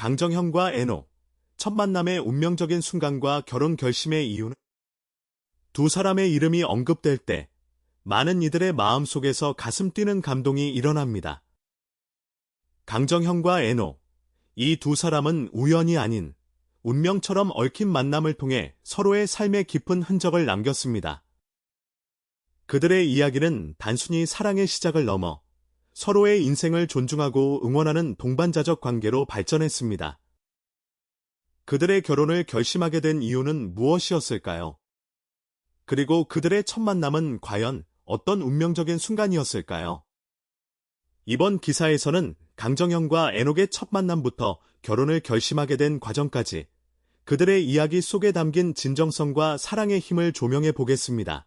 강정현과 에녹, 첫 만남의 운명적인 순간과 결혼 결심의 이유는 두 사람의 이름이 언급될 때 많은 이들의 마음 속에서 가슴 뛰는 감동이 일어납니다. 강정현과 에녹, 이두 사람은 우연이 아닌 운명처럼 얽힌 만남을 통해 서로의 삶에 깊은 흔적을 남겼습니다. 그들의 이야기는 단순히 사랑의 시작을 넘어 서로의 인생을 존중하고 응원하는 동반자적 관계로 발전했습니다. 그들의 결혼을 결심하게 된 이유는 무엇이었을까요? 그리고 그들의 첫 만남은 과연 어떤 운명적인 순간이었을까요? 이번 기사에서는 강정현과 에녹의 첫 만남부터 결혼을 결심하게 된 과정까지 그들의 이야기 속에 담긴 진정성과 사랑의 힘을 조명해 보겠습니다.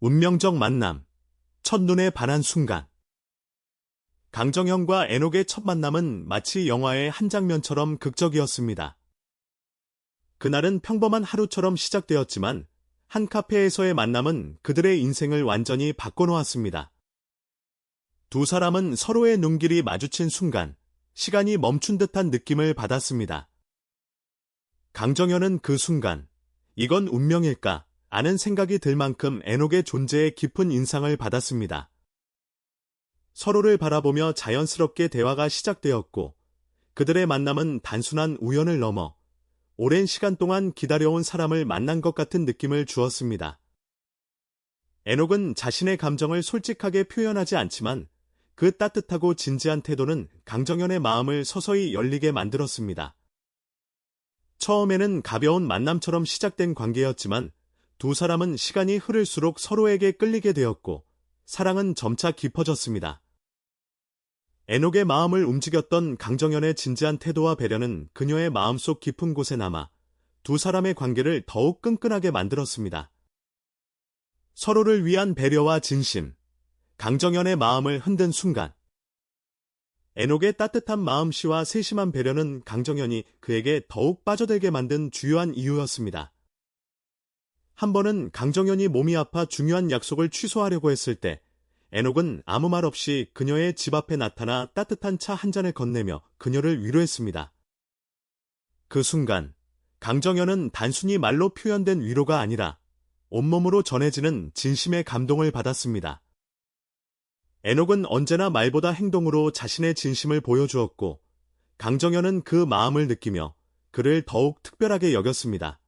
운명적 만남, 첫눈에 반한 순간. 강정현과 에녹의 첫 만남은 마치 영화의 한 장면처럼 극적이었습니다. 그날은 평범한 하루처럼 시작되었지만 한 카페에서의 만남은 그들의 인생을 완전히 바꿔놓았습니다. 두 사람은 서로의 눈길이 마주친 순간 시간이 멈춘 듯한 느낌을 받았습니다. 강정현은 그 순간 이건 운명일까 아는 생각이 들 만큼 에녹의 존재에 깊은 인상을 받았습니다. 서로를 바라보며 자연스럽게 대화가 시작되었고 그들의 만남은 단순한 우연을 넘어 오랜 시간 동안 기다려온 사람을 만난 것 같은 느낌을 주었습니다. 에녹은 자신의 감정을 솔직하게 표현하지 않지만 그 따뜻하고 진지한 태도는 강정현의 마음을 서서히 열리게 만들었습니다. 처음에는 가벼운 만남처럼 시작된 관계였지만 두 사람은 시간이 흐를수록 서로에게 끌리게 되었고 사랑은 점차 깊어졌습니다. 에녹의 마음을 움직였던 강정현의 진지한 태도와 배려는 그녀의 마음속 깊은 곳에 남아 두 사람의 관계를 더욱 끈끈하게 만들었습니다. 서로를 위한 배려와 진심, 강정현의 마음을 흔든 순간, 에녹의 따뜻한 마음씨와 세심한 배려는 강정현이 그에게 더욱 빠져들게 만든 주요한 이유였습니다. 한 번은 강정현이 몸이 아파 중요한 약속을 취소하려고 했을 때 에녹은 아무 말 없이 그녀의 집 앞에 나타나 따뜻한 차 한 잔을 건네며 그녀를 위로했습니다. 그 순간 강정현은 단순히 말로 표현된 위로가 아니라 온몸으로 전해지는 진심의 감동을 받았습니다. 에녹은 언제나 말보다 행동으로 자신의 진심을 보여주었고 강정현은 그 마음을 느끼며 그를 더욱 특별하게 여겼습니다.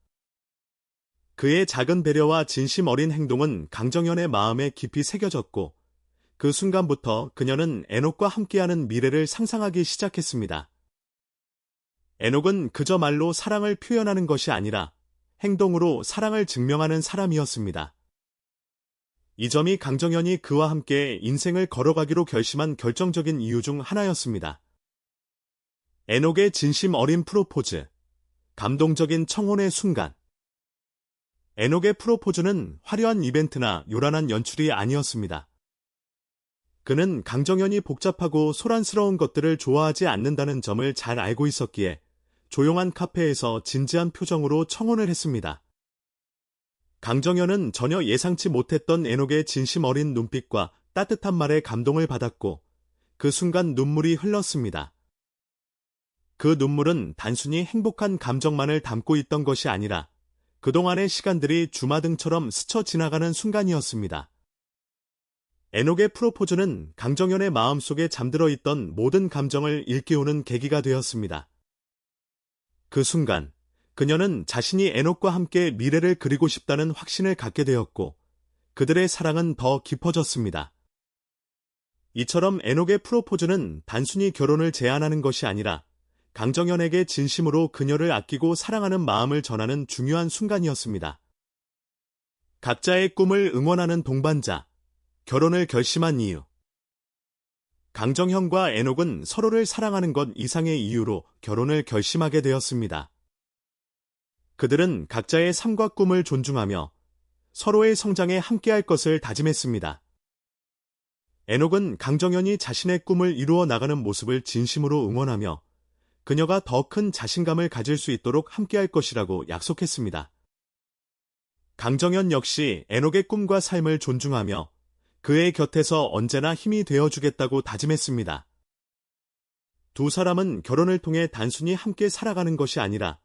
그의 작은 배려와 진심 어린 행동은 강정현의 마음에 깊이 새겨졌고 그 순간부터 그녀는 에녹과 함께하는 미래를 상상하기 시작했습니다. 에녹은 그저 말로 사랑을 표현하는 것이 아니라 행동으로 사랑을 증명하는 사람이었습니다. 이 점이 강정현이 그와 함께 인생을 걸어가기로 결심한 결정적인 이유 중 하나였습니다. 에녹의 진심 어린 프로포즈, 감동적인 청혼의 순간. 에녹의 프로포즈는 화려한 이벤트나 요란한 연출이 아니었습니다. 그는 강정현이 복잡하고 소란스러운 것들을 좋아하지 않는다는 점을 잘 알고 있었기에 조용한 카페에서 진지한 표정으로 청혼을 했습니다. 강정현은 전혀 예상치 못했던 에녹의 진심 어린 눈빛과 따뜻한 말에 감동을 받았고 그 순간 눈물이 흘렀습니다. 그 눈물은 단순히 행복한 감정만을 담고 있던 것이 아니라 그동안의 시간들이 주마등처럼 스쳐 지나가는 순간이었습니다. 에녹의 프로포즈는 강정현의 마음속에 잠들어 있던 모든 감정을 일깨우는 계기가 되었습니다. 그 순간 그녀는 자신이 에녹과 함께 미래를 그리고 싶다는 확신을 갖게 되었고 그들의 사랑은 더 깊어졌습니다. 이처럼 에녹의 프로포즈는 단순히 결혼을 제안하는 것이 아니라 강정현에게 진심으로 그녀를 아끼고 사랑하는 마음을 전하는 중요한 순간이었습니다. 각자의 꿈을 응원하는 동반자, 결혼을 결심한 이유. 강정현과 에녹은 서로를 사랑하는 것 이상의 이유로 결혼을 결심하게 되었습니다. 그들은 각자의 삶과 꿈을 존중하며 서로의 성장에 함께할 것을 다짐했습니다. 에녹은 강정현이 자신의 꿈을 이루어 나가는 모습을 진심으로 응원하며 그녀가 더 큰 자신감을 가질 수 있도록 함께할 것이라고 약속했습니다. 강정현 역시 에녹의 꿈과 삶을 존중하며 그의 곁에서 언제나 힘이 되어주겠다고 다짐했습니다. 두 사람은 결혼을 통해 단순히 함께 살아가는 것이 아니라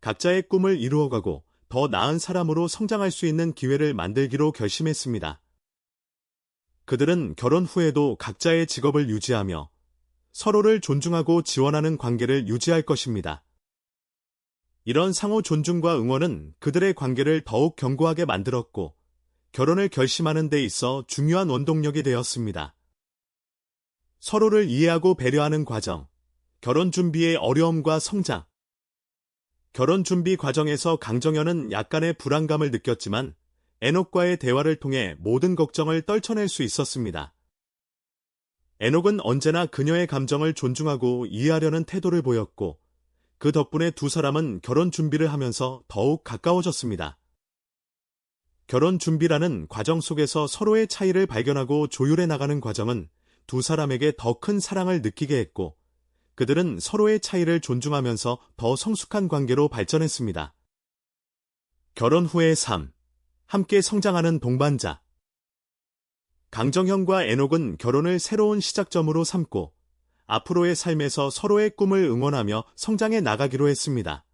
각자의 꿈을 이루어가고 더 나은 사람으로 성장할 수 있는 기회를 만들기로 결심했습니다. 그들은 결혼 후에도 각자의 직업을 유지하며 서로를 존중하고 지원하는 관계를 유지할 것입니다. 이런 상호 존중과 응원은 그들의 관계를 더욱 견고하게 만들었고 결혼을 결심하는 데 있어 중요한 원동력이 되었습니다. 서로를 이해하고 배려하는 과정, 결혼 준비의 어려움과 성장. 결혼 준비 과정에서 강정현은 약간의 불안감을 느꼈지만 에녹과의 대화를 통해 모든 걱정을 떨쳐낼 수 있었습니다. 에녹은 언제나 그녀의 감정을 존중하고 이해하려는 태도를 보였고 그 덕분에 두 사람은 결혼 준비를 하면서 더욱 가까워졌습니다. 결혼 준비라는 과정 속에서 서로의 차이를 발견하고 조율해 나가는 과정은 두 사람에게 더 큰 사랑을 느끼게 했고 그들은 서로의 차이를 존중하면서 더 성숙한 관계로 발전했습니다. 결혼 후의 삶. 함께 성장하는 동반자. 강정현과 에녹은 결혼을 새로운 시작점으로 삼고 앞으로의 삶에서 서로의 꿈을 응원하며 성장해 나가기로 했습니다.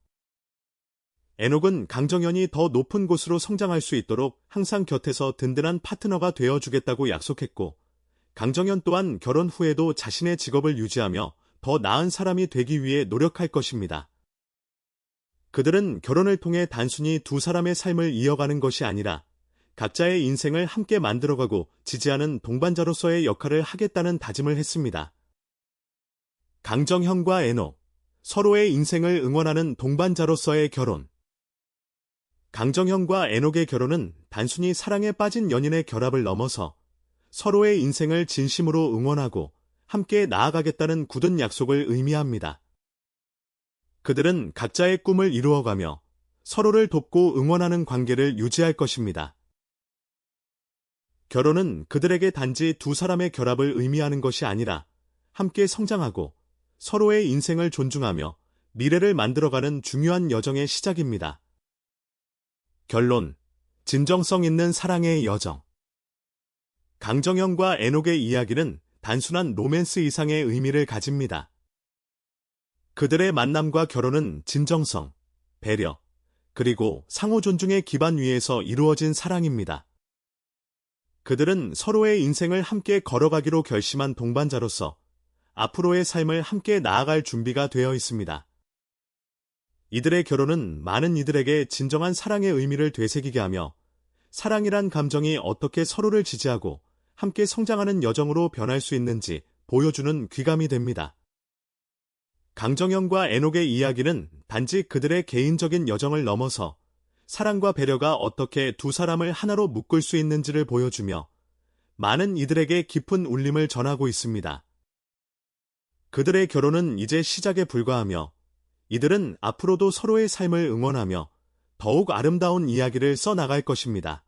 에녹은 강정현이 더 높은 곳으로 성장할 수 있도록 항상 곁에서 든든한 파트너가 되어주겠다고 약속했고, 강정현 또한 결혼 후에도 자신의 직업을 유지하며 더 나은 사람이 되기 위해 노력할 것입니다. 그들은 결혼을 통해 단순히 두 사람의 삶을 이어가는 것이 아니라 각자의 인생을 함께 만들어가고 지지하는 동반자로서의 역할을 하겠다는 다짐을 했습니다. 강정현과 에노, 서로의 인생을 응원하는 동반자로서의 결혼. 강정현과 에녹의 결혼은 단순히 사랑에 빠진 연인의 결합을 넘어서 서로의 인생을 진심으로 응원하고 함께 나아가겠다는 굳은 약속을 의미합니다. 그들은 각자의 꿈을 이루어가며 서로를 돕고 응원하는 관계를 유지할 것입니다. 결혼은 그들에게 단지 두 사람의 결합을 의미하는 것이 아니라 함께 성장하고 서로의 인생을 존중하며 미래를 만들어가는 중요한 여정의 시작입니다. 결론. 진정성 있는 사랑의 여정. 강정현과 에녹의 이야기는 단순한 로맨스 이상의 의미를 가집니다. 그들의 만남과 결혼은 진정성, 배려, 그리고 상호 존중의 기반 위에서 이루어진 사랑입니다. 그들은 서로의 인생을 함께 걸어가기로 결심한 동반자로서 앞으로의 삶을 함께 나아갈 준비가 되어 있습니다. 이들의 결혼은 많은 이들에게 진정한 사랑의 의미를 되새기게 하며 사랑이란 감정이 어떻게 서로를 지지하고 함께 성장하는 여정으로 변할 수 있는지 보여주는 귀감이 됩니다. 강정현과 에녹의 이야기는 단지 그들의 개인적인 여정을 넘어서 사랑과 배려가 어떻게 두 사람을 하나로 묶을 수 있는지를 보여주며 많은 이들에게 깊은 울림을 전하고 있습니다. 그들의 결혼은 이제 시작에 불과하며 이들은 앞으로도 서로의 삶을 응원하며 더욱 아름다운 이야기를 써나갈 것입니다.